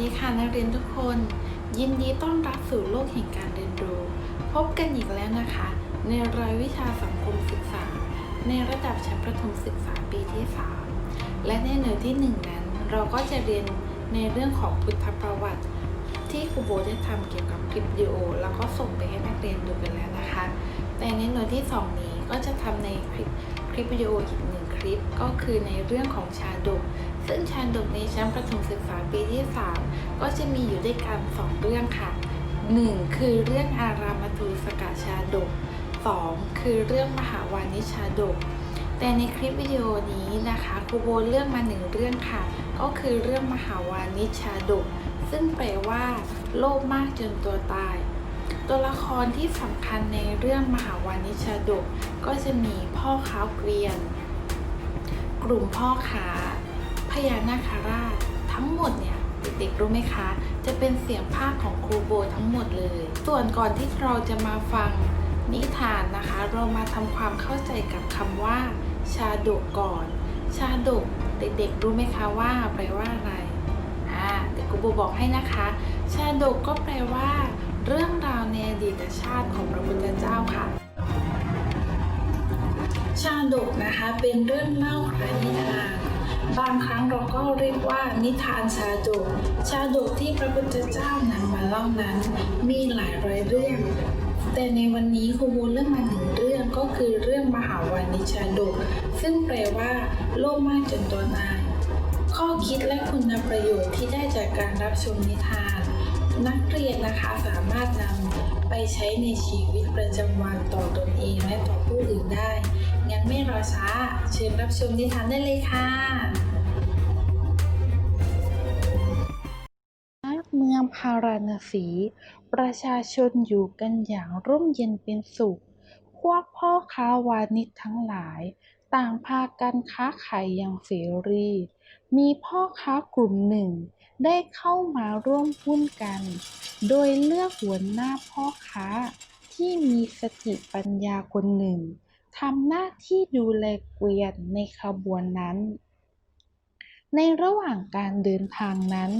ดีค่ะนักเรียนทุกคน ยินดีต้อนรับสู่โลกแห่งการเรียนรู้ พบกันอีกแล้วนะคะ ในรายวิชาสังคมศึกษา ในระดับชั้นประถมศึกษาปีที่ 3 และในหน่วยที่ 1 นั้น เราก็จะเรียนในเรื่องของพุทธประวัติ ที่ครูโบได้ทำเกี่ยวกับคลิปวิดีโอ แล้วก็ส่งไปให้นักเรียนดูกันแล้วนะคะ แต่ในหน่วยที่ 2 นี้ก็จะทำในคลิปคลิปวิดีโออีกหนึ่งคลิปก็คือในเรื่องของชาดก ซึ่งชาดกในชั้นประถมศึกษาปีที่ 3 ก็จะมีอยู่ด้วยกันสองเรื่องค่ะ 1. คือเรื่องอารามทูสกชาดก 2. คือเรื่องมหาวานิชาดก แต่ในคลิปวิดีโอนี้นะคะครูโบเลือกมาหนึ่งเรื่องค่ะ ก็คือเรื่องมหาวานิชาดก ซึ่งแปลว่า โลภมากจนตัวตาย ตัวละครที่สำคัญในเรื่องมหาวานิชาดก ก็จะมีพ่อค้าเกวียน กลุ่มพ่อค้า พญานาคราช ทั้งหมดเนี่ยเด็กๆรู้ไหมคะ จะเป็นเสียงภาคของครูโบทั้งหมดเลย ส่วนก่อนที่เราจะมาฟังนิทานนะคะ เรามาทำความเข้าใจกับคำว่า ชาดกก่อน ชาดกเด็กๆรู้ไหมคะว่าแปลว่าอะไรอ่าเดี๋ยวครูโบบอกให้นะคะ ชาดกก็แปลว่า เรื่องราวในอดีตชาติของพระพุทธเจ้าค่ะชาดกนะคะเป็นเรื่องเล่าคล้ายนิทาน บางครั้งเราก็เรียกว่านิทานชาดก ชาดกที่พระพุทธเจ้านำมาเล่านั้น มีหลายร้อยเรื่อง แต่ในวันนี้ครูบูเลือกมาหนึ่งเรื่องก็คือเรื่องมหาวานิชาดก ซึ่งแปลว่าโลภมากจนตัวนาย ข้อคิดและคุณประโยชน์ที่ได้จากการรับชมนิทาน นักเรียนนะคะสามารถนำไปใช้ในชีวิตประจำวันต่อตนเองและต่อผู้อื่นได้งั้นไม่รอช้า เชิญรับชมนิทานได้เลยค่ะ เมืองพาราณสี ประชาชนอยู่กันอย่างร่มเย็นเป็นสุข พวกพ่อค้าวานิชทั้งหลาย ต่างพากันค้าขายอย่างเสรี มีพ่อค้ากลุ่มหนึ่งได้เข้ามาร่วมหุ้นกัน โดยเลือกหัวหน้าพ่อค้าที่มีสติปัญญาคนหนึ่งทำหน้าที่ดูแลเกวียนในขบวนนั้น ในระหว่างการเดินทางนั้น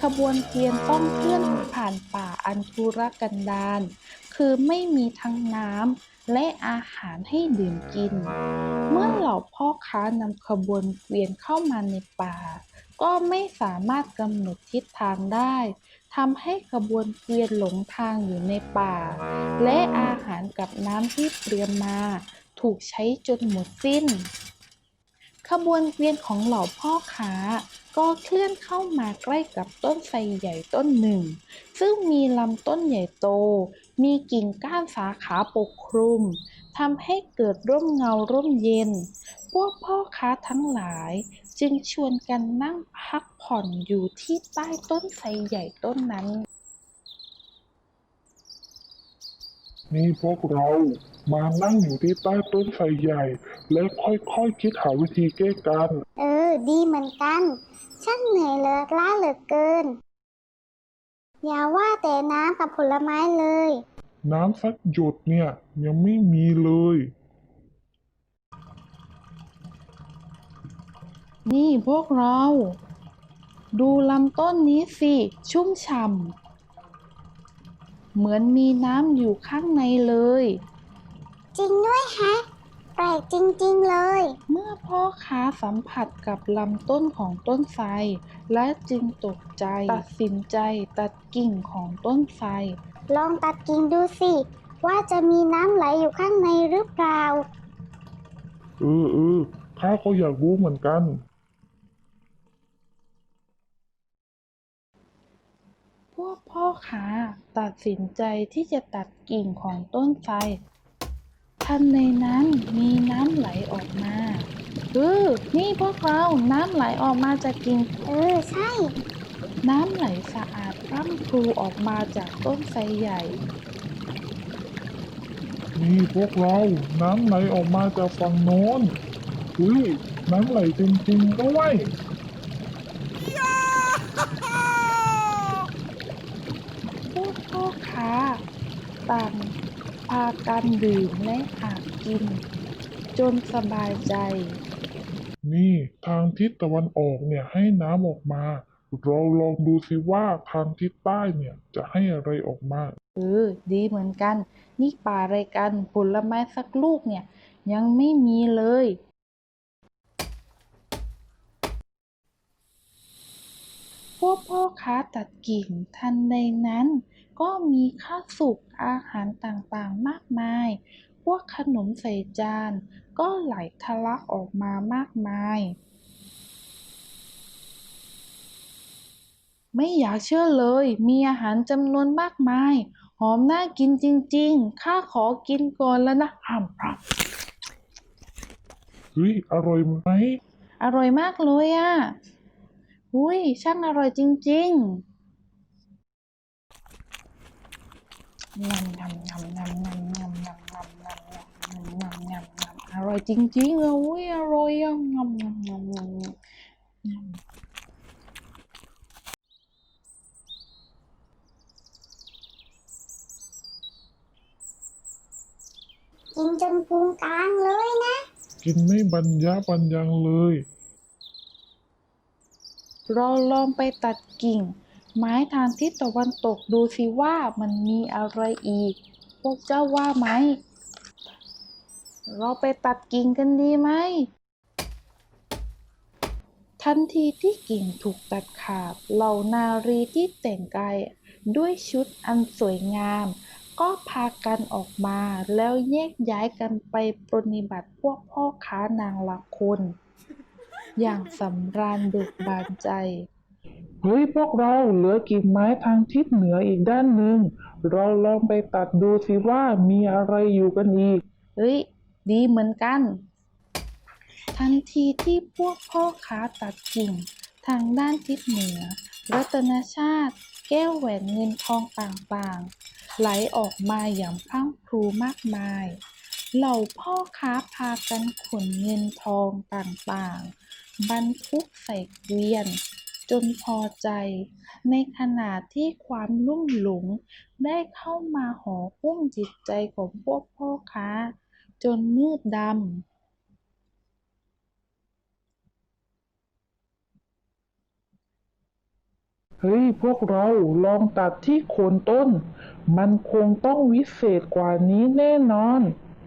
ขบวนเกวียนต้องเคลื่อนผ่านป่าอันทุรกันดาร คือไม่มีทั้งน้ำและอาหารให้ดื่มกิน เมื่อเหล่าพ่อค้านำขบวนเกวียนเข้ามาในป่า ก็ไม่สามารถกำหนดทิศทางได้ทำให้ขบวนเกวียนหลงทางอยู่ในป่า และอาหารกับน้ำที่เตรียมมา ถูกใช้จนหมดสิ้น ขบวนเวียนของเหล่าพ่อค้า ก็เคลื่อนเข้ามาใกล้กับต้นไทรใหญ่ต้นหนึ่ง ซึ่งมีลำต้นใหญ่โต มีกิ่งก้านสาขาปกคลุมทำให้เกิดร่มเงาร่มเย็น พวกพ่อค้าทั้งหลาย จึงชวนกันนั่งพักผ่อนอยู่ที่ใต้ต้นไทรใหญ่ต้นนั้น นี่พวกเรามานั่งอยู่ที่ใต้ต้นไทรใหญ่ และค่อยๆคคิดหาวิธีแก้กัน เออ ดีเหมือนกัน ช่างเหนื่อยเลิกล้าเหลือเกิน อย่าว่าแต่น้ำกับผลไม้เลย น้ำสักหยดเนี่ยยังไม่มีเลย นี่พวกเรา ดูลำต้นนี้สิ ชุ่มฉ่ำ เหมือนมีน้ำอยู่ข้างในเลย จริงด้วยแฮะ แปลกจริงๆเลย เมื่อพ่อค้าสัมผัสกับลำต้นของต้นไทรและจึงตกใจตัดสินใจตัดกิ่งของต้นไทรลองตัดกิ่งดูสิ ว่าจะมีน้ำไหลอยู่ข้างในหรือเปล่า เออเออข้าก็อยากรู้เหมือนกัน วกพ่อค้าตัดสินใจที่จะตัดกิ่งของต้นไทรทันในนั้นมีน้ำไหลออกมาเออนี่พวกเราน้ำไหลออกมาจากกิ่ง เออ ใช่ น้ำไหลสะอาดพรั่งพรูออกมาจากต้นไทรใหญ่ นี่พวกเรา น้ำไหลออกมาจากฝั่งโน้นอุ้ยน้ำไหลจริงๆด้วย พวกพ่อค้าต่างพากันดื่มและอาบกิน จนสบายใจ นี่ทางทิศตะวันออกเนี่ยให้น้ำออกมา เราลองดูสิว่าทางทิศใต้เนี่ยจะให้อะไรออกมา เออ ดีเหมือนกัน นี่ป่าอะไรกันผลไม้สักลูกเนี่ย ยังไม่มีเลย พวกพ่อค้าตัดกิ่งทันใดนั้น ก็มีข้าวสุกอาหารต่างๆมากมาย พวกขนมใส่จาน ก็ไหลทะลักออกมามากมาย ไม่อยากเชื่อเลย มีอาหารจำนวนมากมาย หอมน่ากินจริงๆ ข้าขอกินก่อนแล้วนะห้ามพรับเฮ้ย อร่อยไหม อร่อยมากเลยอะ อุ้ย ช่างอร่อยจริง ๆ งำงำงำงำงำงำงำงำงำงำงำงำงำอร่อยจริงๆอะอุ้ยอร่อยอะงำงำงำงำงำกินจนพุงกลางเลยนะ กินไม่บรรยะบรรยังเลย เราลองไปตัดกิ่ง ไม้ทางทิศตะวันตกดูสิว่ามันมีอะไรอีก พวกเจ้าว่าไหม เราไปตัดกิ่งกันดีไหม ทันทีที่กิ่งถูกตัดขาด เหล่านารีที่แต่งกายด้วยชุดอันสวยงาม ก็พากันออกมาแล้วแยกย้ายกันไปปรนนิบัติพวกพ่อค้านางละคน อย่างสำราญเบิกบานใจ เฮ้ยพวกเราเหลือกิ่งไม้ทางทิศเหนืออีกด้านหนึ่งเราลองไปตัดดูสิว่ามีอะไรอยู่กันอีก เฮ้ย ดีเหมือนกัน ทันทีที่พวกพ่อค้าตัดกิ่ง ทางด้านทิศเหนือ รัตนชาติ แก้วแหวนเงินทองต่างๆ ไหลออกมาอย่างพรั่งพรูมากมาย เหล่าพ่อค้าพากันขนเงินทองต่างๆ บรรทุกใส่เกวียน จนพอใจ ในขณะที่ความลุ่มหลงได้เข้ามาห่อหุ้มจิตใจของพวกพ่อค้า จนมืดดำเฮ้ยพวกเราลองตัดที่โคนต้น มันคงต้องวิเศษกว่านี้แน่นอน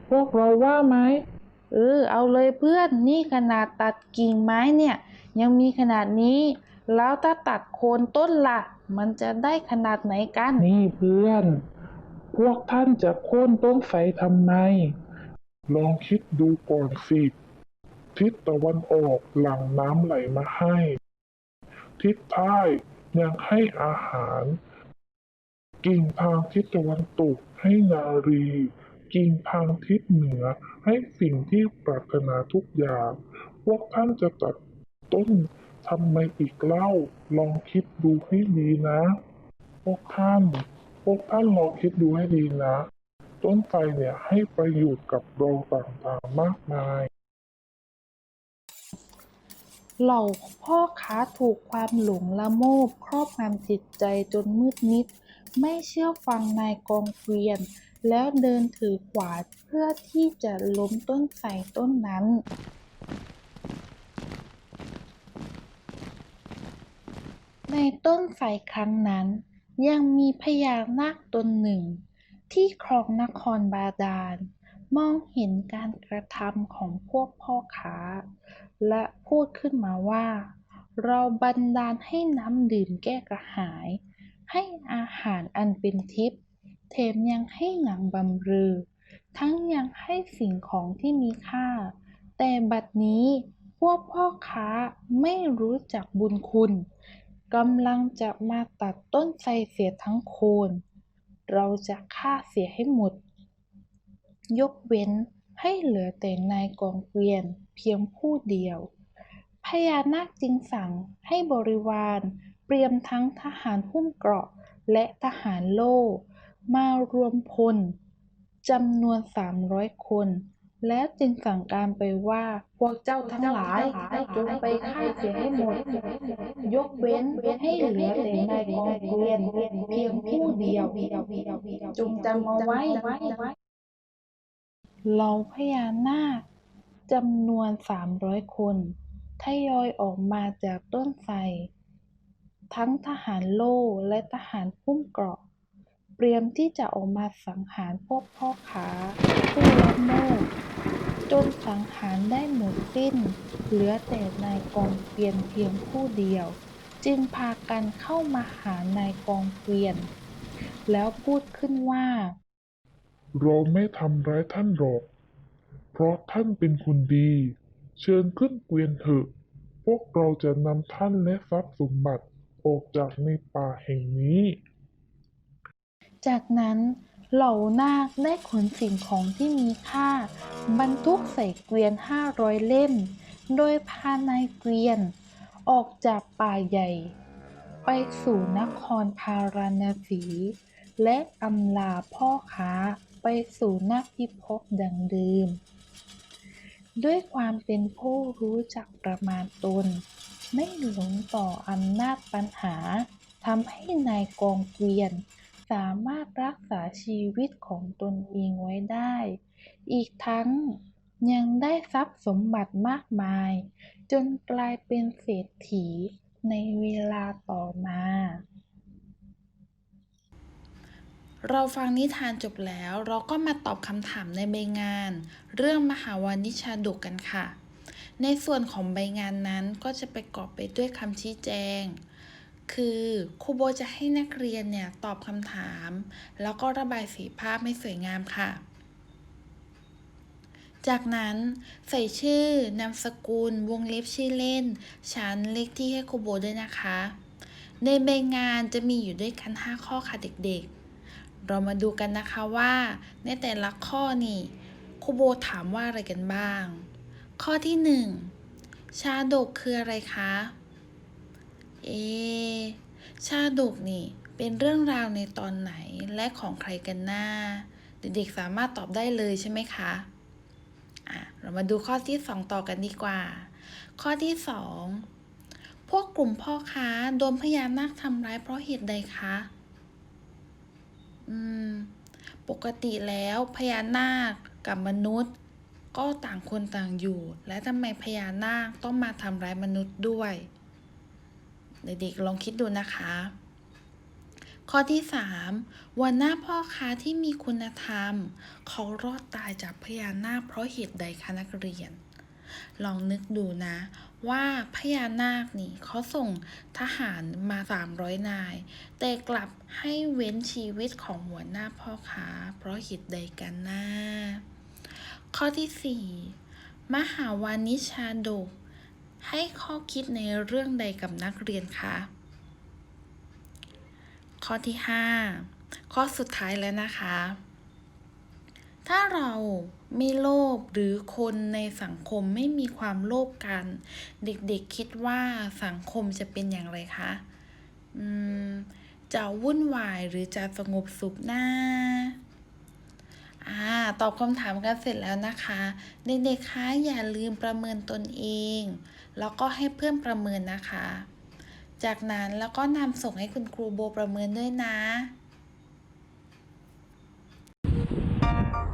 พวกเราว่าไหม เออ เอาเลยเพื่อน นี่ขนาดตัดกิ่งไม้เนี่ย ยังมีขนาดนี้ แล้วถ้าตัดโคนต้นล่ะ มันจะได้ขนาดไหนกัน นี่เพื่อน พวกท่านจะโค่นต้นไทรทำไม ลองคิดดูก่อนสิ ทิศตะวันออกหลังน้ำไหลมาให้ ทิศใต้ยังให้อาหาร กิ่งทางทิศตะวันตกให้นารี กิ่งทางทิศเหนือให้สิ่งที่ปรารถนาทุกอย่าง พวกท่านจะตัดต้น ทำไมอีกเล่า ลองคิดดูให้ดีนะ พวกท่าน พวกท่านลองคิดดูให้ดีนะ ต้นไทรเนี่ยให้ประโยชน์กับเราต่างๆมากมาย เหล่าพ่อค้าถูกความหลงละโมบครอบงำจิตใจจนมืดมิด ไม่เชื่อฟังนายกองเกวียน แล้วเดินถือขวานเพื่อที่จะล้มต้นไทรต้นนั้น ในต้นไทรครั้งนั้น ยังมีพญานาคตนหนึ่ง ที่ครองนครบาดาล มองเห็นการกระทำของพวกพ่อค้า และพูดขึ้นมาว่า เราบันดาลให้น้ำดื่มแก้กระหาย ให้อาหารอันเป็นทิพย์แถมยังให้หนังบำเรอทั้งยังให้สิ่งของที่มีค่า แต่บัดนี้พวกพ่อค้าไม่รู้จักบุญคุณ กำลังจะมาตัดต้นไทรเสียทั้งโคน เราจะฆ่าเสียให้หมด ยกเว้นให้เหลือแต่นายกองเกวียนเพียงผู้เดียว พญานาคจึงสั่งให้บริวาร เตรียมทั้งทหารหุ้มเกราะและทหารโล่ มารวมพลจำนวน 300 คน แล้วจึงสั่งการไปว่า พวกเจ้าทั้งหลายจงไปฆ่าเสียให้หมด ยกเว้นให้เหลือแต่นายกองเกวียนเพียงผู้เดียว จงจำเอาไว้เหล่าพญานาคจำนวน300คนทยอยออกมาจากต้นไทรทั้งทหารโล่และทหารพุ่มเกราะ เตรียมที่จะออกมาสังหารพวกพ่อค้าผู้ละโมบจนสังหารได้หมดสิ้น เหลือแต่นายกองเกวียนเพียงผู้เดียว จึงพากันเข้ามาหานายกองเกวียน แล้วพูดขึ้นว่า เราไม่ทำร้ายท่านหรอก เพราะท่านเป็นคนดี เชิญขึ้นเกวียนเถอะ พวกเราจะนำท่านและทรัพย์สมบัติออกจากในป่าแห่งนี้ จากนั้นเหล่านาคได้ขนสิ่งของที่มีค่า บรรทุกใส่เกวียนห้าร้อยเล่ม โดยพานายเกวียน ออกจากป่าใหญ่ ไปสู่นครพาราณสี และอำลาพ่อค้าไปสู่นาพิภพดังเดิม ด้วยความเป็นผู้รู้จักประมาณตน ไม่หลงต่ออำนาจปัญหาทำให้นายกองเกวียน สามารถรักษาชีวิตของตนเองไว้ได้ อีกทั้งยังได้ทรัพย์สมบัติมากมาย จนกลายเป็นเศรษฐีในเวลาต่อมา เราฟังนิทานจบแล้วเราก็มาตอบคำถามในใบงาน เรื่องมหาวานิชาดกกันค่ะ ในส่วนของใบงานนั้นก็จะประกอบไปด้วยคำชี้แจง คือครูโบจะให้นักเรียนเนี่ยตอบคำถาม แล้วก็ระบายสีภาพให้สวยงามค่ะ จากนั้นใส่ชื่อนามสกุล วงเล็บชื่อเล่น ชั้นเลขที่ให้ครูโบด้วยนะคะ ในใบงานจะมีอยู่ด้วยกัน 5 ข้อค่ะเด็กๆ เรามาดูกันนะคะว่า ในแต่ละข้อนี่ครูโบถามว่าอะไรกันบ้าง ข้อที่ 1 ชาดกคืออะไรคะ เอ ชาดกนี่เป็นเรื่องราวในตอนไหนและของใครกันหน้า เด็กๆสามารถตอบได้เลยใช่ไหมคะอะเรามาดูข้อที่ 2 ต่อกันดีกว่า ข้อที่ 2 พวกกลุ่มพ่อค้าโดนพญานาคทำร้ายเพราะเหตุใดคะอืมปกติแล้วพญานาคกับมนุษย์ ก็ต่างคนต่างอยู่ และทำไมพญานาคต้องมาทำร้ายมนุษย์ด้วย เด็กๆลองคิดดูนะคะ ข้อที่ 3 วันหน้าพ่อค้าที่มีคุณธรรม เขารอดตายจากพญานาคเพราะเหตุใดคะนักเรียน ลองนึกดูนะ ว่าพญานาคนี่เขาส่งทหารมา 300 นาย แต่กลับให้เว้นชีวิตของหัวหน้าพ่อค้า เพราะเหตุใดกันนะข้อที่ 4 มหาวานิชาดก ให้ข้อคิดในเรื่องใดกับนักเรียนคะข้อที่ 5 ข้อสุดท้ายแล้วนะคะ ถ้าเราไม่โลภหรือคนในสังคมไม่มีความโลภกัน เด็กๆคิดว่าสังคมจะเป็นอย่างไรคะอืมจะวุ่นวายหรือจะสงบสุขหนะอ่าตอบคำถามกันเสร็จแล้วนะคะ เด็กๆคะอย่าลืมประเมินตนเอง แล้วก็ให้เพื่อนประเมินนะคะ จากนั้นแล้วก็นำส่งให้คุณครูโบประเมินด้วยนะ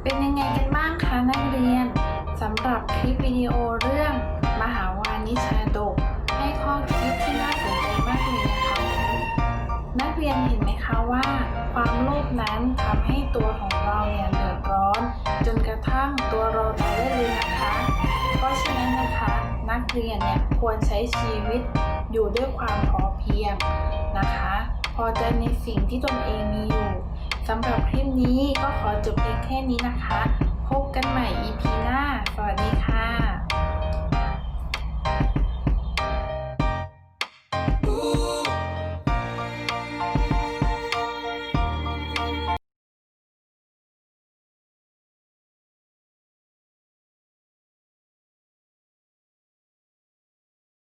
เป็นยังไงกันบ้างคะนักเรียนสำหรับคลิปวิดีโอเรื่อง มหาวานิชาดก ให้ข้อคิดที่น่าสนใจมากเลยนะคะนักเรียนเห็นไหมคะว่า ความโลภนั้นทำให้ตัวของเราเนี่ยเดือดร้อน จนกระทั่งตัวเรา นักเรียนเนี่ยควรใช้ชีวิตอยู่ด้วยความพอเพียงนะคะ พอใจในสิ่งที่ตนเองมีอยู่สำหรับคลิปนี้ก็ขอจบเพียงแค่นี้นะคะ พบกันใหม่ EP หน้า สวัสดีค่ะ